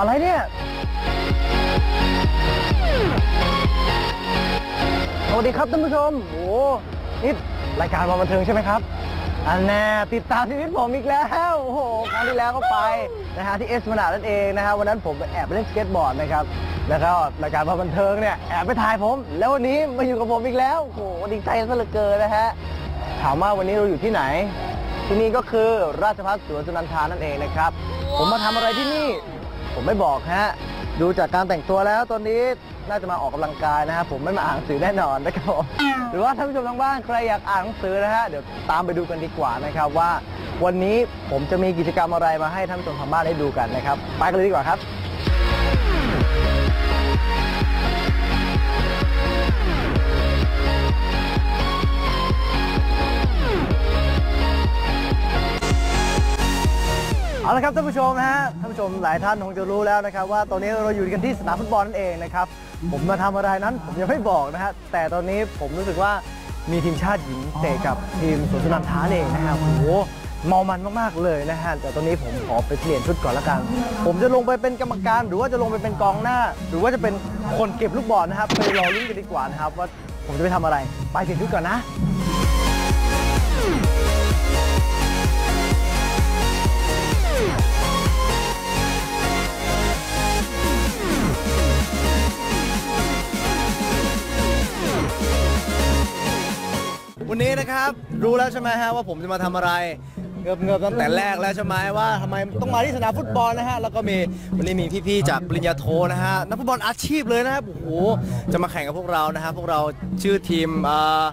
อะไรเนี่ย สวัสดีครับท่านผู้ชม โอ้นี่รายการมาบันเทิงใช่ไหมครับ อันแน่ติดตามชีวิตผมอีกแล้ว โอ้โห ครั้งที่แล้วก็ไปนะฮะที่เอสมนานั่นเองนะฮะวันนั้นผมไปแอบไปเล่นสเก็ตบอร์ดนะครับ แล้วก็รายการมาบันเทิงเนี่ยแอบไปถ่ายผม แล้ววันนี้มาอยู่กับผมอีกแล้ว โอ้โหดีใจซะเหลือเกินนะฮะ ถามว่าวันนี้เราอยู่ที่ไหนที่นี่ก็คือราชพัฒสวนสุนันทานั่นเองนะครับ ผมมาทำอะไรที่นี่ ผมไม่บอกฮะ ดูจากการแต่งตัวแล้วตอนนี้น่าจะมาออกกำลังกายนะครับผมไม่มาอ่านหนังสือแน่นอนนะครับผมหรือว่าท่านผู้ชมทางบ้านใครอยากอ่านหนังสือนะฮะเดี๋ยวตามไปดูกันดีกว่านะครับว่า วันนี้ผมจะมีกิจกรรมอะไรมาให้ท่านผู้ชมทางบ้านได้ดูกันนะครับ ไปกันเลยดีกว่าครับ เอาละครับท่านผู้ชมนะฮะท่านผู้ชมหลายท่านคงจะรู้แล้วนะครับ ว่าตอนนี้เราอยู่กันที่สนามฟุตบอลนั่นเองนะครับ ผมมาทำอะไรนั้นผมยังไม่บอกนะฮะแต่ตอนนี้ผมรู้สึกว่ามีทีมชาติหญิงเตะกับทีมสุนันทาเองนะฮะโอ้โหเมามันมากๆเลยนะฮะแต่ตอนนี้ผมขอไปเปลี่ยนชุดก่อนละกัน ผมจะลงไปเป็นกรรมการหรือว่าจะลงไปเป็นกองหน้า หรือว่าจะเป็นคนเก็บลูกบอลนะครับไปรอลุ้นกันดีกว่านะครับว่าผมจะไปทำอะไร ไปเปลี่ยนชุดก่อนนะ รับรู้แล้วใช่ไหมฮะว่าผมจะมาทำอะไรเงิบเงิบตั้งแต่แรกแล้วใช่ไหมว่าทำไมต้องมาที่สนามฟุตบอลนะฮะแล้วก็มีวันนี้มีพี่ๆจากปริญญาโทนะฮะนักฟุตบอลอาชีพเลยนะครับโอ้โหจะมาแข่งกับพวกเรานะฮะพวกเราชื่อทีมเอ่อ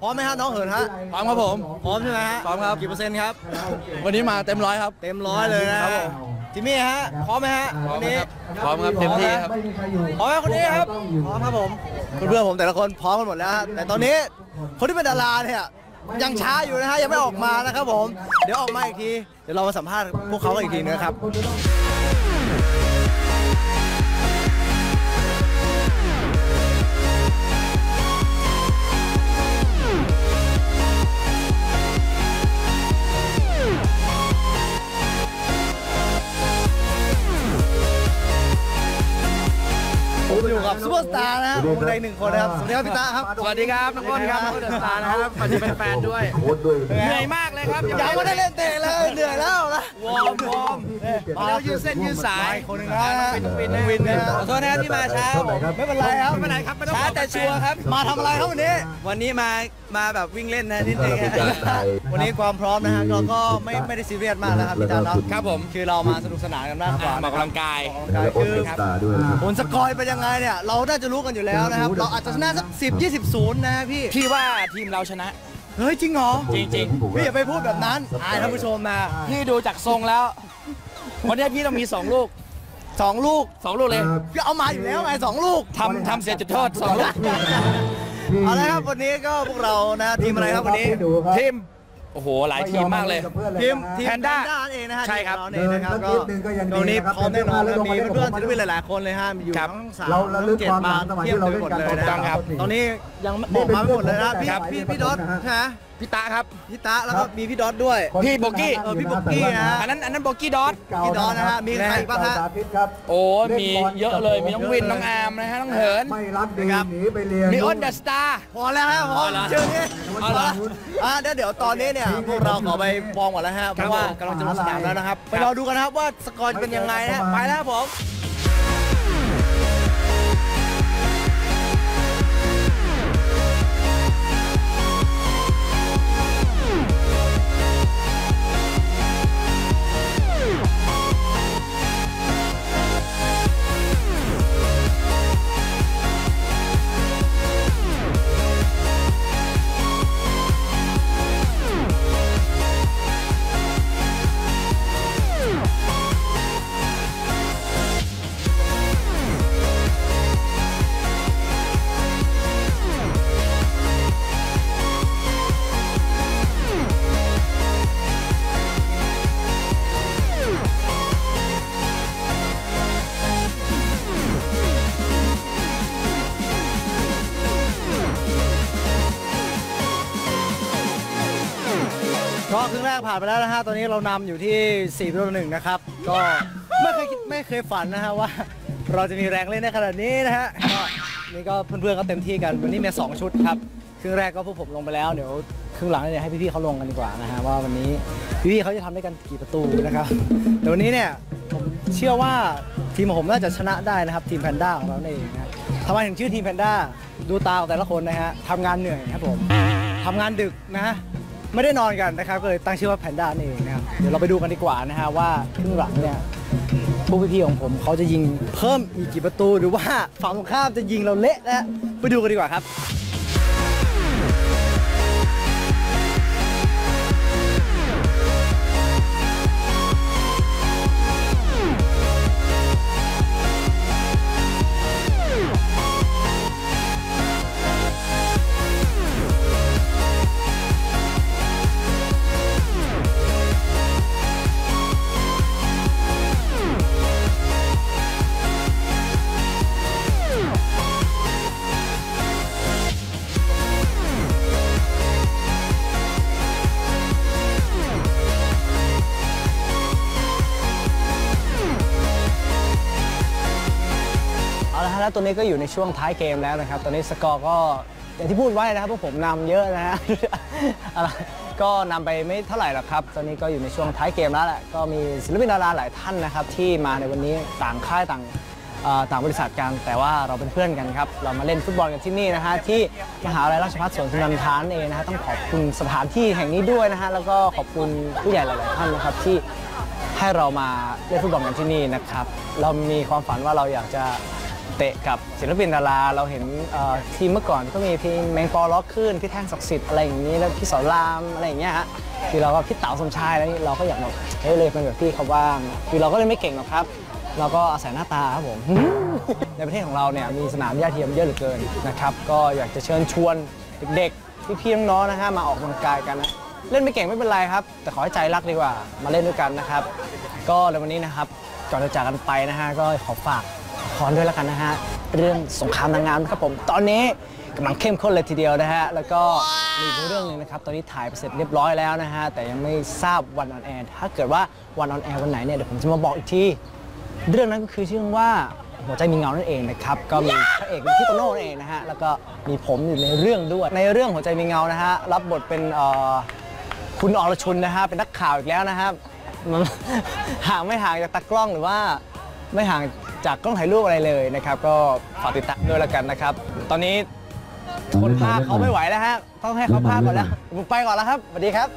พร้อมไหมฮะน้องเหินฮะพร้อมครับผม พร้อมใช่ไหมฮะพร้อมครับ กี่เปอร์เซ็นต์ครับ วันนี้มาเต็มร้อยครับ เต็มร้อยเลยนะครับผม จิมมี่ฮะพร้อมไหมฮะวันนี้พร้อมครับเต็มที่ครับพร้อมไหมคนนี้ครับพร้อมครับผมเพื่อนๆผมแต่ละคนพร้อมกันหมดแล้วฮะแต่ตอนนี้คนที่เป็นดาราเนี่ยยังช้าอยู่นะฮะยังไม่ออกมานะครับผม เดี๋ยวออกมาอีกที เดี๋ยวเรามาสัมภาษณ์พวกเขากันอีกทีนะครับ ตาร์นะครับคนใดหนึ่งคนนะครับ สวัสดีครับพี่ตาครับ สวัสดีครับน้องอ้นครับน้องอ้นเดอะสตาร์นะครับปัจจุบันเป็นแฟนด้วย เหนื่อยมากเลยครับยังไม่ได้เล่นเตะเลย เหนื่อยแล้วนะวอร์มวอร์มมาแล้วยืดเส้นยืดสายคนหนึงนะวินวินนะวินนะขอโทษนะครับที่มาช้าครับผมไม่เป็นไรครับไม่เป็นไรครับไม่ต้องช้าแต่ชัวร์ครับ มาทำอะไรครับวันนี้ วันนี้มามาแบบวิ่งเล่นนะนิดนึงฮะวันนี้ความพร้อมนะฮะเราก็ไม่ไม่ได้ซีเรียสมากนะครับพี่ตาเนาะครับผมคือเรามาสนุกสนานกันมากกว่ามาออกกำลังกายคือสตาร์ด้วยนะครับผลสกอร์เป็นยังไงเนี่ยเราน่าจะรู้กันอยู่แล้วนะครับ เราอาจจะชนะสักสิบยี่สิบศูนย์นะพี่ พี่ว่าทีมเราชนะ เฮ้ย จริงเหรอ จริงพี่อย่าไปพูดแบบนั้นอายท่านผู้ชมนะพี่ดูจากทรงแล้ว วันนี้พี่ต้องมีสองลูกสองลูกสองลูกเลยพี่เอามาอยู่แล้วไงสองลูกทำทำเสียจุดโทษสองลูกเอาละครับวันนี้ก็พวกเรานะทีมอะไรครับวันนี้ทีม โอ้โห หลายทีมมากเลยทีมทีม Panda นั่นเองนะฮะใช่ครับทีมเราเองนะครับก็ตรงนี้พร้อมแน่นอนนะมีเพื่อนๆศิลปินหลายๆคนเลยฮะมีอยู่ครับทั้งสามเราระลึกเก็บมาความหลังสมัยเทียบที่เราไปหมดเลยเล่นกันนะถูกต้องครับตอนนี้ยังบอกมาไม่หมดเลยนะพี่ครับ พี่พี่ดอทใช่ไหม พี่ตาครับ พี่ตะแล้วก็มีพี่ดอทด้วย พี่โบกี้เออพี่โบกี้นะอันนั้นอันนั้นโบกี้ดอท พี่ดอทนะฮะ มีใครอีกบ้างฮะโอ้ยมีเยอะเลยมีน้องวินน้องอาร์มนะฮะน้องเหิน ไม่รักดีครับ หนีไปเรียนมีอ้นเดอะสตาร์ พอแล้วฮะพอเอาละชื่อนี้เอาละอะเดี๋ยวเดี๋ยวตอนนี้เนี่ยพวกเราขอไปฟอร์มก่อนแล้วฮะเพราะว่ากำลังจะลงสนามแล้วนะครับ ไปรอดูกันนะครับว่าสกอร์จะเป็นยังไงนะฮะไปแล้วครับผม ก็ครึ่งแรกผ่านไปแล้วนะฮะ ตอนนี้เรานำอยู่ที่4ประตูต่อหนึ่งนะครับ ก็ไม่เคยคิดไม่เคยฝันนะฮะว่า เราจะมีแรงเล่นในขนาดนี้นะฮะ ก็นี่ก็เพื่อนๆก็เต็มที่กัน วันนี้มีสองชุดครับ ครึ่งแรกก็พวกผมลงไปแล้ว เดี๋ยวครึ่งหลังเนี่ยให้พี่ๆเขาลงกันดีกว่านะฮะว่าวันนี้พี่ๆเขาจะทำได้กันกี่ประตูนะครับแต่วันนี้เนี่ยผมเชื่อว่าทีมของผมน่าจะชนะได้นะครับทีมแพนด้าของเราเองนะทำไมถึงชื่อทีมแพนด้าดูตาของแต่ละคนนะฮะทำงานเหนื่อยครับผมทำงานดึกนะ ไม่ได้นอนกันนะครับก็เลยตั้งชื่อว่าแพนด้านเองนะครับเดี๋ยวเราไปดูกันดีกว่านะฮะว่าครึ่งหลังเนี่ยพวกพี่ๆของผมเขาจะยิงเพิ่มอีกกี่ประตูหรือว่าฝั่งตรงข้ามจะยิงเราเละนะฮะไปดูกันดีกว่าครับ แล้วตัวนี้ก็อยู่ในช่วงท้ายเกมแล้วนะครับ ตอนนี้สกอร์ก็อย่างที่พูดไว้นะครับพวกผมนำเยอะนะฮะก็นำไปไม่เท่าไหร่หรอกครับ ตอนนี้ก็อยู่ในช่วงท้ายเกมแล้วแหละก็มีศิลปินดาราหลายท่านนะครับที่มาในวันนี้ต่างค่ายต่างต่างบริษัทกันแต่ว่าเราเป็นเพื่อนกันครับ เรามาเล่นฟุตบอลกันที่นี่นะฮะที่มหาวิทยาลัยราชภัฏสวนสุนันทานเองนะฮะต้องขอบคุณสถานที่แห่งนี้ด้วยนะฮะแล้วก็ขอบคุณผู้ใหญ่หลาย ๆ ท่านนะครับที่ให้เรามาเล่นฟุตบอลกันที่นี่นะครับ เรามีความฝันว่าเราอยากจะ เตะกับศิลปินดาราเราเห็นทีมเมื่อก่อนก็มีพี่แมงปอล็อกขึ้นพี่แท่งศักดิ์สิทธิ์อะไรอย่างนี้แล้วพี่สอนรามอะไรอย่างเงี้ยฮะคือเราก็พี่เต๋าสมชายแล้วนี่เราก็อยากแบบเฮ้ยเลยเป็นแบบพี่เขาบ้างคือเราก็เลยไม่เก่งหรอกครับ เราก็อาศัยหน้าตาครับผมในประเทศของเราเนี่ยมีสนามหญ้าเทียมเยอะเหลือเกินนะครับก็อยากจะเชิญชวนเด็กๆพี่ๆน้องๆนะฮะมาออกกำลังกายกันนะเล่นไม่เก่งไม่เป็นไรครับ แต่ขอให้ใจรักดีกว่ามาเล่นด้วยกันนะครับ ก็ในวันนี้นะครับก่อนจะจากกันไปนะฮะก็ขอฝาก ครด้วยแล้วกันนะฮะ เรื่องสงครามนางงามครับผม ตอนนี้กำลังเข้มข้นเลยทีเดียวนะฮะ แล้วก็มีอีกเรื่องหนึ่งนะครับ ตอนนี้ถ่ายไปเสร็จเรียบร้อยแล้วนะฮะ แต่ยังไม่ทราบวันออนแอร์ ถ้าเกิดว่าวันออนแอร์วันไหนเนี่ย เดี๋ยวผมจะมาบอกอีกที เรื่องนั้นก็คือชื่อว่าหัวใจมีเงานั่นเองนะครับ ก็มีพระเอกพี่โตโน่นั่นเองนะฮะ แล้วก็มีผมอยู่ในเรื่องด้วย ในเรื่องหัวใจมีเงานะฮะ รับบทเป็นคุณอรชุนนะฮะ เป็นนักข่าวอีกแล้วนะครับห่างไม่ห่างจากตากล้องหรือว่าไม่ห่าง จากกล้องถ่ายรูปอะไรเลยนะครับ ก็ฝากติดตามด้วยละกันนะครับ ตอนนี้คนภาเขาไม่ไหวแล้วฮะต้องให้เขาภาก่อนแล้วผมไปก่อนแล้วครับสวัสดีครับ